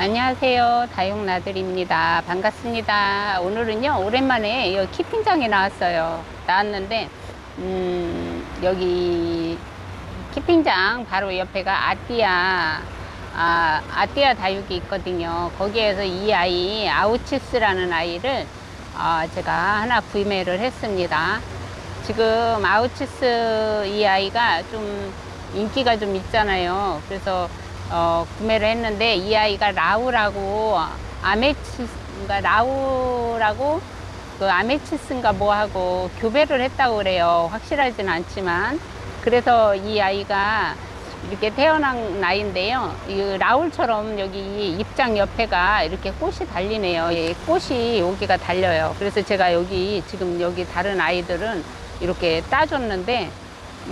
안녕하세요. 다용나들입니다. 반갑습니다. 오늘은요, 오랜만에 여기 키핑장에 나왔어요. 나왔는데, 음, 여기 키핑장 바로 옆에가 아띠아, 아, 아띠아 다육이 있거든요. 거기에서 이 아이, 아우치스라는 아이를 아, 제가 하나 구매를 했습니다. 지금 아우치스 이 아이가 좀 인기가 좀 있잖아요. 그래서 어, 구매를 했는데 이 아이가 라우라고 아메치스인가 라우라고 그 아메치스인가 뭐하고 교배를 했다고 그래요. 확실하진 않지만 그래서 이 아이가 이렇게 태어난 나이인데요. 이 라울처럼 여기 입장 옆에가 이렇게 꽃이 달리네요. 예, 꽃이 여기가 달려요. 그래서 제가 여기 지금 여기 다른 아이들은 이렇게 따줬는데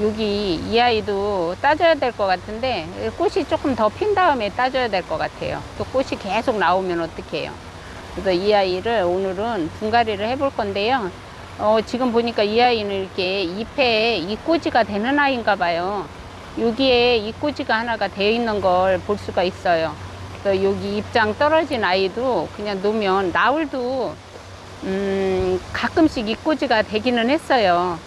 여기 이 아이도 따줘야 될 것 같은데 꽃이 조금 더 핀 다음에 따줘야 될 것 같아요. 또 꽃이 계속 나오면 어떡해요. 그래서 이 아이를 오늘은 분갈이를 해볼 건데요. 어, 지금 보니까 이 아이는 이렇게 잎에 잎꽂이가 되는 아이인가 봐요. 여기에 잎꽂이가 하나가 되어 있는 걸 볼 수가 있어요. 그래서 여기 입장 떨어진 아이도 그냥 놓으면 나울도 음, 가끔씩 잎꽂이가 되기는 했어요.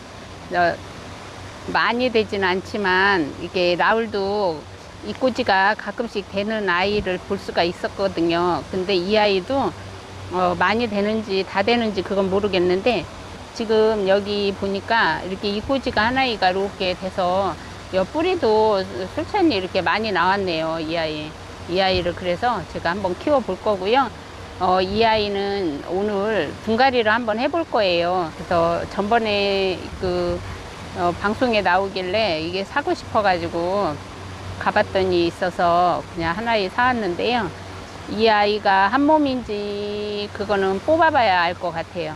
어, 많이 되진 않지만 이게 라울도 잎꽂이가 가끔씩 되는 아이를 볼 수가 있었거든요. 근데 이 아이도 어, 많이 되는지 다 되는지 그건 모르겠는데 지금 여기 보니까 이렇게 잎꽂이가 하나이가 이렇게 돼서 옆 뿌리도 솔찬히 이렇게 많이 나왔네요. 이 아이. 이 아이를 그래서 제가 한번 키워 볼 거고요. 어, 이 아이는 오늘 분갈이를 한번 해볼 거예요. 그래서 전번에 그 어, 방송에 나오길래 이게 사고 싶어가지고 가봤더니 있어서 그냥 하나에 사왔는데요. 이 아이가 한 몸인지 그거는 뽑아봐야 알 것 같아요.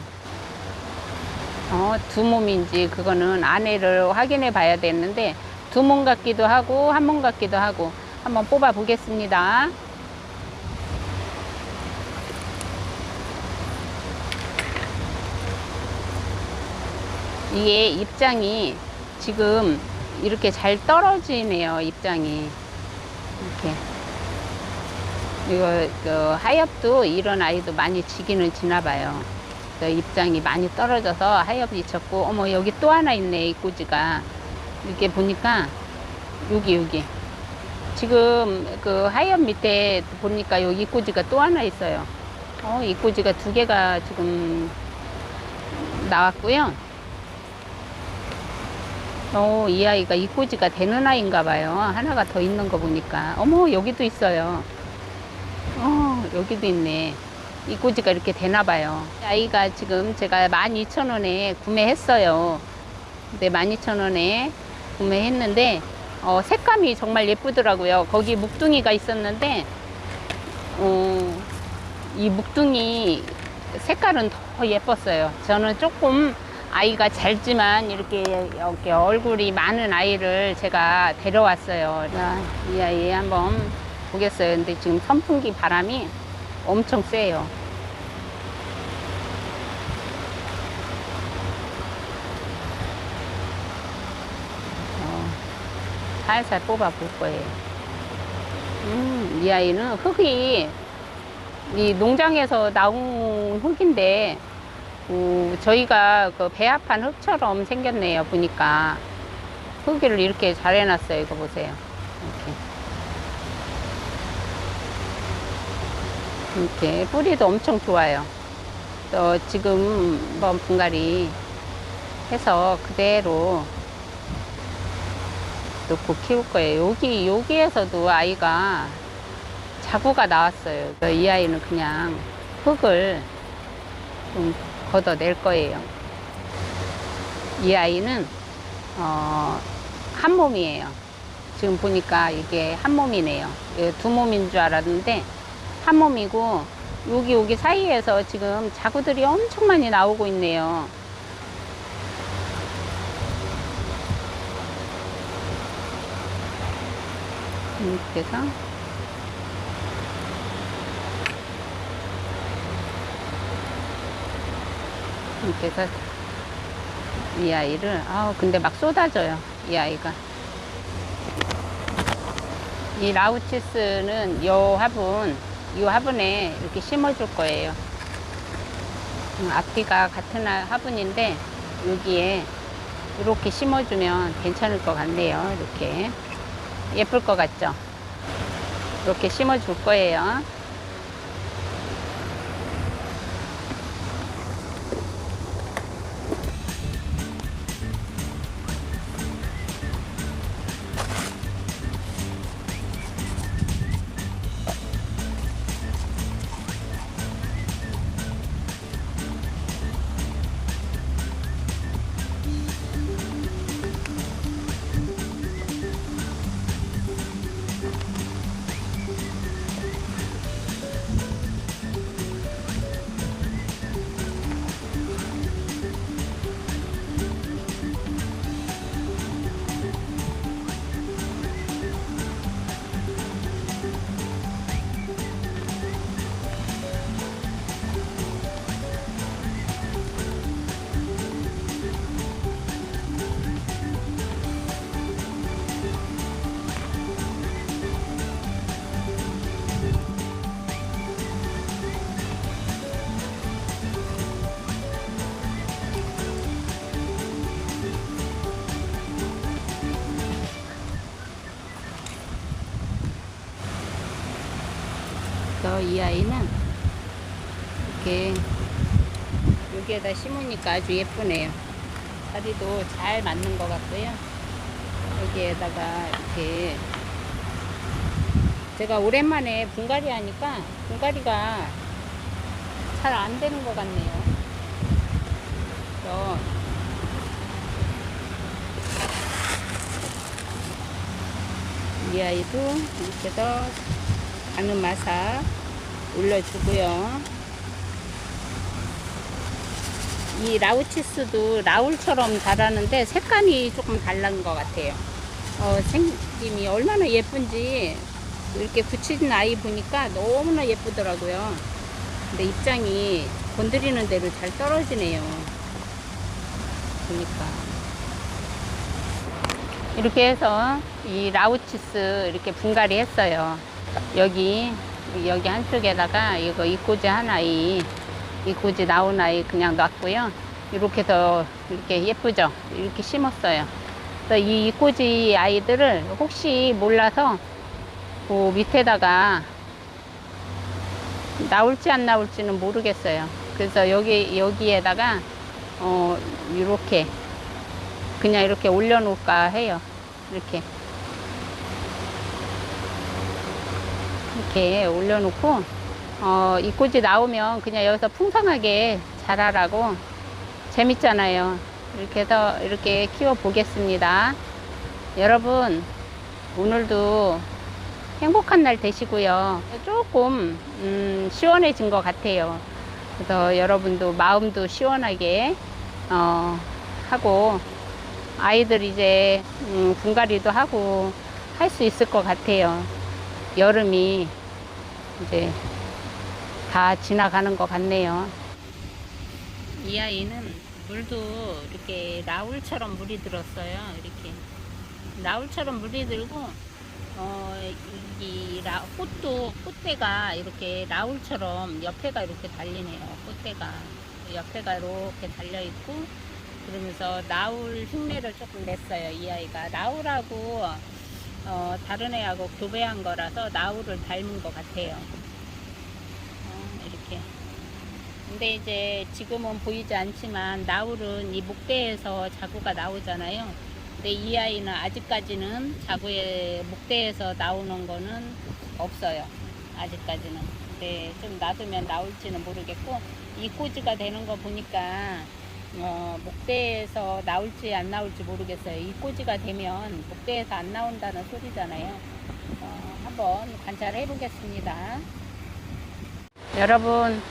어, 두 몸인지 그거는 안에를 확인해 봐야 되는데 두 몸 같기도 하고 한 몸 같기도 하고 한번 뽑아 보겠습니다. 이게 입장이 지금 이렇게 잘 떨어지네요. 입장이 이렇게 이거 그 하엽도 이런 아이도 많이 지기는 지나 봐요. 그 입장이 많이 떨어져서 하엽이 졌고 어머 여기 또 하나 있네 이 꼬지가 이렇게 보니까 여기 여기 지금 그 하엽 밑에 보니까 여기 꼬지가 또 하나 있어요. 어, 이 꼬지가 두 개가 지금 나왔고요. 어, 이 아이가 이꼬지가 되는 아이인가 봐요. 하나가 더 있는 거 보니까. 어머, 여기도 있어요. 어, 여기도 있네. 이꼬지가 이렇게 되나 봐요. 아이가 지금 제가 12,000원에 구매했어요. 근데 12,000원에 구매했는데, 어, 색감이 정말 예쁘더라고요. 거기 묵둥이가 있었는데, 어, 이 묵둥이 색깔은 더 예뻤어요. 저는 조금 아이가 짧지만 이렇게 이렇게 얼굴이 많은 아이를 제가 데려왔어요. 자, 이 아이 한번 보겠어요. 근데 지금 선풍기 바람이 엄청 세요. 어, 살살 뽑아 볼 거예요. 음, 이 아이는 흙이 이 농장에서 나온 흙인데 어, 저희가 그 배합한 흙처럼 생겼네요. 보니까 흙을 이렇게 잘 해놨어요. 이거 보세요. 이렇게. 이렇게 뿌리도 엄청 좋아요. 또 지금 한번 분갈이 해서 그대로 놓고 키울 거예요. 여기 여기에서도 아이가 자구가 나왔어요. 이 아이는 그냥 흙을 좀 걷어낼 거예요. 이 아이는 어, 한 몸이에요. 지금 보니까 이게 한 몸이네요. 두 몸인 줄 알았는데 한 몸이고 여기 여기 사이에서 지금 자구들이 엄청 많이 나오고 있네요. 이렇게 해서 해서 이 아이를 아 근데 막 쏟아져요 이 아이가 이 라우치스는 요 화분 이 화분에 이렇게 심어줄 거예요. 음, 앞뒤가 같은 화- 화분인데 여기에 이렇게 심어주면 괜찮을 것 같네요. 이렇게 예쁠 것 같죠? 이렇게 심어줄 거예요. 그래서 이 아이는 이렇게 여기에다 심으니까 아주 예쁘네요. 다리도 잘 맞는 것 같고요. 여기에다가 이렇게 제가 오랜만에 분갈이 하니까 분갈이가 잘 안 되는 것 같네요. 그래서 이 아이도 이렇게 해서 가는 마사 올려주고요. 이 라우치스도 라울처럼 자라는데 색감이 조금 다른 것 같아요. 어, 생김이 얼마나 예쁜지 이렇게 붙인 아이 보니까 너무나 예쁘더라고요. 근데 입장이 건드리는 대로 잘 떨어지네요. 보니까. 이렇게 해서 이 라우치스 이렇게 분갈이 했어요. 여기 여기 한쪽에다가 이거 이꼬지 하나 이 이꼬지 나온 아이 그냥 놨고요. 이렇게 해서 이렇게 예쁘죠. 이렇게 심었어요. 그래서 이 이꼬지 아이들을 혹시 몰라서 그 밑에다가 나올지 안 나올지는 모르겠어요. 그래서 여기 여기에다가 어 이렇게 그냥 이렇게 올려놓을까 해요. 이렇게. 이렇게 올려놓고, 어, 이 꽃이 나오면 그냥 여기서 풍성하게 자라라고 재밌잖아요. 이렇게 해서 이렇게 키워 보겠습니다. 여러분, 오늘도 행복한 날 되시고요. 조금, 음, 시원해진 것 같아요. 그래서 여러분도 마음도 시원하게, 어, 하고, 아이들 이제 음, 분갈이도 하고 할 수 있을 것 같아요. 여름이 이제 다 지나가는 것 같네요. 이 아이는 물도 이렇게 라울처럼 물이 들었어요. 이렇게 라울처럼 물이 들고 어, 이 라, 꽃도 꽃대가 이렇게 라울처럼 옆에가 이렇게 달리네요. 꽃대가 옆에가 이렇게 달려 있고 그러면서 나울 흉내를 조금 냈어요. 이 아이가 나울하고 어, 다른 애하고 교배한 거라서 나울을 닮은 것 같아요. 어, 이렇게. 근데 이제 지금은 보이지 않지만 나울은 이 목대에서 자구가 나오잖아요. 근데 이 아이는 아직까지는 자구의 목대에서 나오는 거는 없어요. 아직까지는. 근데 좀 놔두면 나올지는 모르겠고 이 꼬지가 되는 거 보니까 어, 목대에서 나올지 안 나올지 모르겠어요. 이 꼬지가 되면 목대에서 안 나온다는 소리잖아요. 어, 한번 관찰해 보겠습니다. 여러분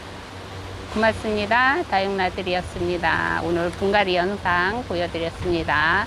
고맙습니다. 다육나들이었습니다. 오늘 분갈이 영상 보여드렸습니다.